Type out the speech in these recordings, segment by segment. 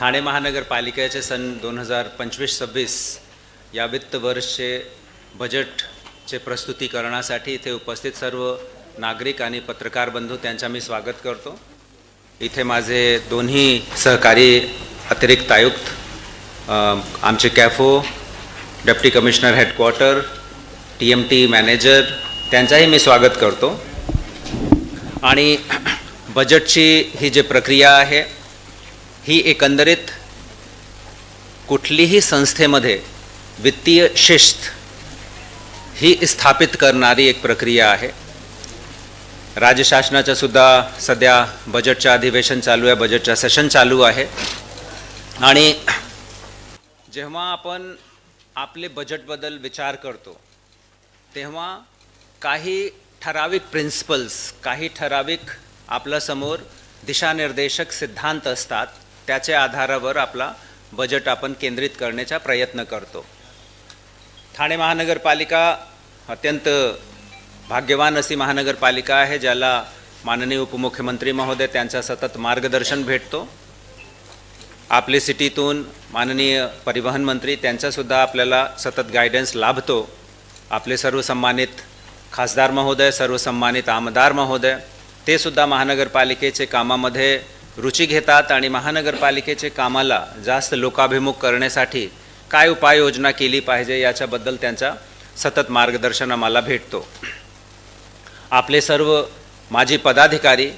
ठाणे महानगरपालिकेचे सन दोन हजार पंचवीस सव्वीस या वित्त वर्षचे बजेटचे प्रस्तुतीकरणासाठी इथे उपस्थित सर्व नागरिक आणि पत्रकार बंधू त्यांचा मी स्वागत करतो. इथे माझे दोन्ही सहकारी अतिरिक्त आयुक्त आमचे CAFO deputy commissioner headquarter T M T manager त्यांचाही मी स्वागत करतो. आणि बजेटची ही जी प्रक्रिया आहे ही एकंदरीत कुठलीही संस्थेमध्ये वित्तीय शिस्त ही स्थापित करणारी एक प्रक्रिया आहे. राज्य सुद्धा सध्या बजेटचं अधिवेशन चालू आहे बजेटचं सेशन चालू आहे. आणि जेव्हा आपण आपले बजेटबद्दल विचार करतो तेव्हा काही ठराविक प्रिन्सिपल्स काही ठराविक आपल्यासमोर दिशानिर्देशक सिद्धांत असतात. त्याच्या आधारावर आपला बजेट आपण केंद्रित करण्याचा प्रयत्न करतो. ठाणे महानगरपालिका अत्यंत भाग्यवान अशी महानगरपालिका आहे ज्याला माननीय उपमुख्यमंत्री महोदय त्यांचा सतत मार्गदर्शन भेटतो. आपली सिटीतून माननीय परिवहन मंत्री त्यांचासुद्धा आपल्याला सतत गायडन्स लाभतो. आपले सर्व सन्मानित खासदार महोदय सर्व सन्मानित आमदार महोदय ते सुद्धा महानगरपालिकेचे कामामध्ये रुची घेतात आणि महानगरपालिकेचे कामाला जास्त लोकाभिमुख करण्यासाठी काय उपाययोजना केली पाहिजे याच्याबद्दल त्यांचा सतत मार्गदर्शन आम्हाला भेटतो. आपले सर्व माजी पदाधिकारी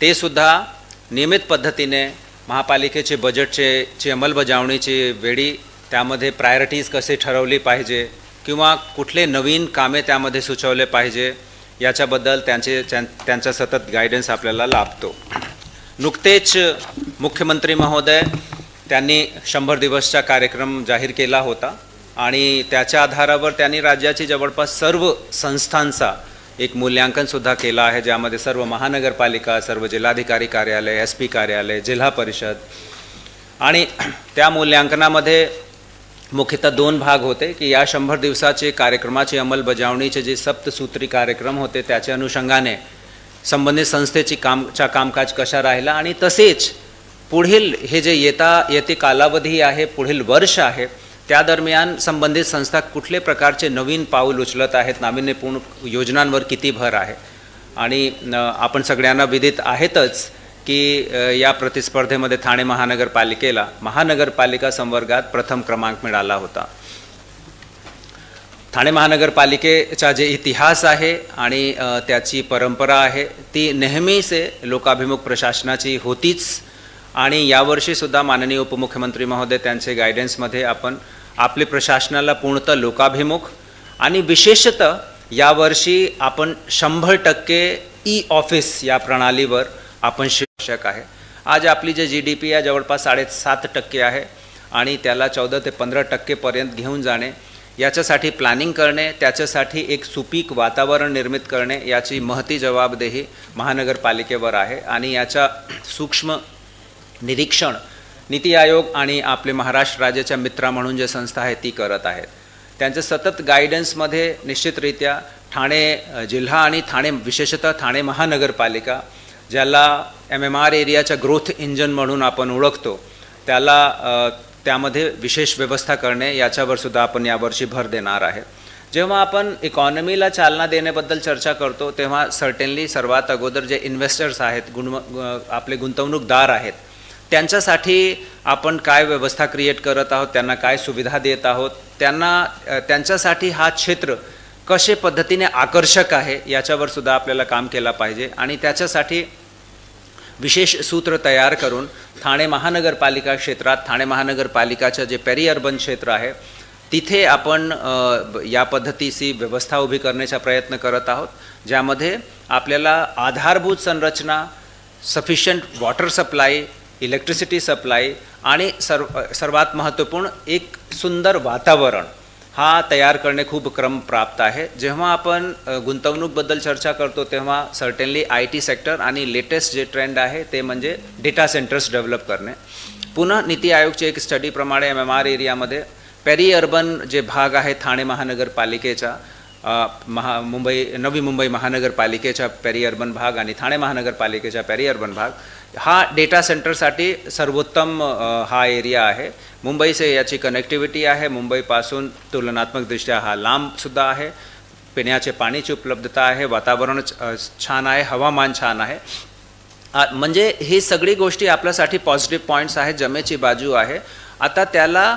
ते सुद्धा नियमित पद्धतीने महापालिकेचे बजेटचे ची अंमलबजावणीची वेळी त्यामध्ये प्रायोरिटीज कसे ठरवली पाहिजे किंवा कुठले नवीन कामे त्यामध्ये सुचवले पाहिजे याच्याबद्दल त्यांचे त्यां- त्यांचा सतत गायडन्स आपल्याला लाभतो. नुकतेच मुख्यमंत्री महोदय त्यांनी शंभर दिवसचा कार्यक्रम जाहीर केला होता आणि त्याच्या आधारावर त्यांनी राज्याची जवळपास सर्व संस्थांचा एक मूल्यांकनसुद्धा केलं आहे ज्यामध्ये सर्व महानगरपालिका सर्व जिल्हाधिकारी कार्यालय एस पी कार्यालय जिल्हा परिषद. आणि त्या मूल्यांकनामध्ये मुख्यतः दोन भाग होते की या शंभर दिवसाचे कार्यक्रमाची अंमलबजावणीचे जे सप्तसूत्री कार्यक्रम होते त्याच्या अनुषंगाने संबंधित संस्थेची कामच्या कामकाज कशा राहिला आणि तसेच पुढील हे जे येता येते कालावधी आहे पुढील वर्ष आहे त्या दरम्यान संबंधित संस्था कुठले प्रकारचे नवीन पाऊल उचलत आहेत नाविन्यपूर्ण योजनांवर किती भर आहे? आणि आपण सगळ्यांना विदित आहेतच की या प्रतिस्पर्धेमध्ये ठाणे महानगरपालिकेला महानगरपालिका संवर्गात प्रथम क्रमांक मिळाला होता. ठाणे महानगरपालिकेचा जे इतिहास आहे आणि त्याची परंपरा आहे ती नेहमीचे लोकाभिमुख प्रशासनाची होतीच. आणि यावर्षीसुद्धा माननीय उपमुख्यमंत्री महोदय त्यांचे गायडन्समध्ये आपण आपले प्रशासनाला पूर्णतः लोकाभिमुख. आणि विशेषतः यावर्षी आपण शंभर टक्के ई ऑफिस या प्रणालीवर आपण शिक्षक आहे. आज आपली जे जी डी पी आहे जवळपास साडेसात टक्के आहे आणि त्याला चौदा ते पंधरा टक्केपर्यंत घेऊन जाणे याच्यासाठी प्लॅनिंग करणे त्याच्यासाठी एक सुपीक वातावरण निर्मित करणे याची महती जबाबदेही महानगरपालिकेवर आहे. आणि याचा सूक्ष्म निरीक्षण नीती आयोग आणि आपले महाराष्ट्र राज्याच्या मित्रा म्हणून जे संस्था आहे ती करत आहेत. त्यांचं सतत गायडन्समध्ये निश्चितरित्या ठाणे जिल्हा आणि ठाणे विशेषतः ठाणे महानगरपालिका ज्याला एम एम आर एरियाच्या ग्रोथ इंजन म्हणून आपण ओळखतो त्याला त्यामध्ये विशेष व्यवस्था करणे याच्यावर सुद्धा आपण यावर्षी भर देणार आहे. जेव्हा आपण इकॉनॉमीला चालना देण्याबद्दल चर्चा करतो तेव्हा सर्टेनली सर्वात अगोदर जे इन्व्हेस्टर्स आहेत गुण आपले गुंतवणूकदार आहेत त्यांच्यासाठी आपण काय व्यवस्था क्रिएट करत आहोत त्यांना काय सुविधा देत आहोत त्यांना त्यांच्यासाठी हा क्षेत्र कसे पद्धतीने आकर्षक आहे याच्यावर सुद्धा आपल्याला काम केलं पाहिजे आणि त्याच्यासाठी विशेष सूत्र तयार करून ठाणे महानगरपालिका क्षेत्रात ठाणे महानगरपालिकाचं जे पेरी अर्बन क्षेत्र आहे तिथे आपण या पद्धतीची व्यवस्था उभी करण्याचा प्रयत्न करत आहोत ज्यामध्ये आपल्याला आधारभूत संरचना sufficient water supply electricity supply आणि सर्व सर्वात महत्त्वपूर्ण एक सुंदर वातावरण हा तयार करणे खूप क्रम प्राप्त आहे. जेव्हा आपण गुंतवणूकबद्दल चर्चा करतो तेव्हा सर्टेनली आय टी सेक्टर आणि लेटेस्ट जे ट्रेंड आहे ते म्हणजे डेटा सेंटर्स डेव्हलप करणे. पुन्हा नीती आयोगचे एक स्टडीप्रमाणे एम एम आर एरियामध्ये पेरी अर्बन जे भाग आहे ठाणे महानगरपालिकेचा महा मुंबई नवी मुंबई महानगरपालिकेच्या पॅरी अर्बन भाग आणि ठाणे महानगरपालिकेच्या पॅरी अर्बन भाग हा डेटा सेंटरसाठी सर्वोत्तम हा एरिया आहे. मुंबईचे याची कनेक्टिव्हिटी आहे. मुंबईपासून तुलनात्मकदृष्ट्या हा लांबसुद्धा आहे. पिण्याचे पाण्याची उपलब्धता आहे. वातावरण छान आहे. हवामान छान आहे. म्हणजे ही सगळी गोष्टी आपल्यासाठी पॉझिटिव्ह पॉईंट्स आहेत. जमेची बाजू आहे. आता त्याला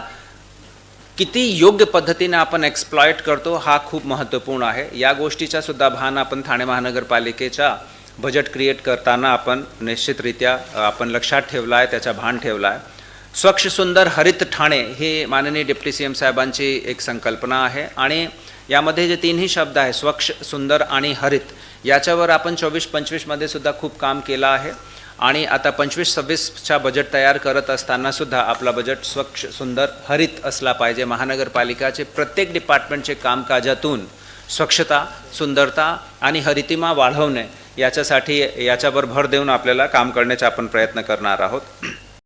किती योग्य पद्धतीने आपण एक्सप्लॉयट करतो हा खूप महत्त्वपूर्ण आहे. या गोष्टीचा सुद्धा भान आपण ठाणे महानगरपालिकेच्या बजेट क्रिएट करताना आपण निश्चितरित्या आपण लक्षात ठेवला आहे त्याचा भान ठेवला आहे स्वच्छ सुंदर हरित ठाणे ही माननीय डिप्टी सी एम साहेबांची एक संकल्पना आहे आणि यामध्ये जे तीनही शब्द आहे स्वच्छ सुंदर आणि हरित याच्यावर आपण चोवीस पंचवीसमध्ये सुद्धा खूप काम केलं आहे. आणि आता पंचवीस सव्वीसच्या बजेट तयार करत असताना सुद्धा आपला बजेट स्वच्छ सुंदर हरित असला पाहिजे. महानगरपालिकाचे प्रत्येक डिपार्टमेंटचे कामकाजातून स्वच्छता सुंदरता आणि हरितिमा वाढवणे याच्यासाठी याच्यावर भर देऊन आपल्याला काम करण्याचा आपण प्रयत्न करणार आहोत.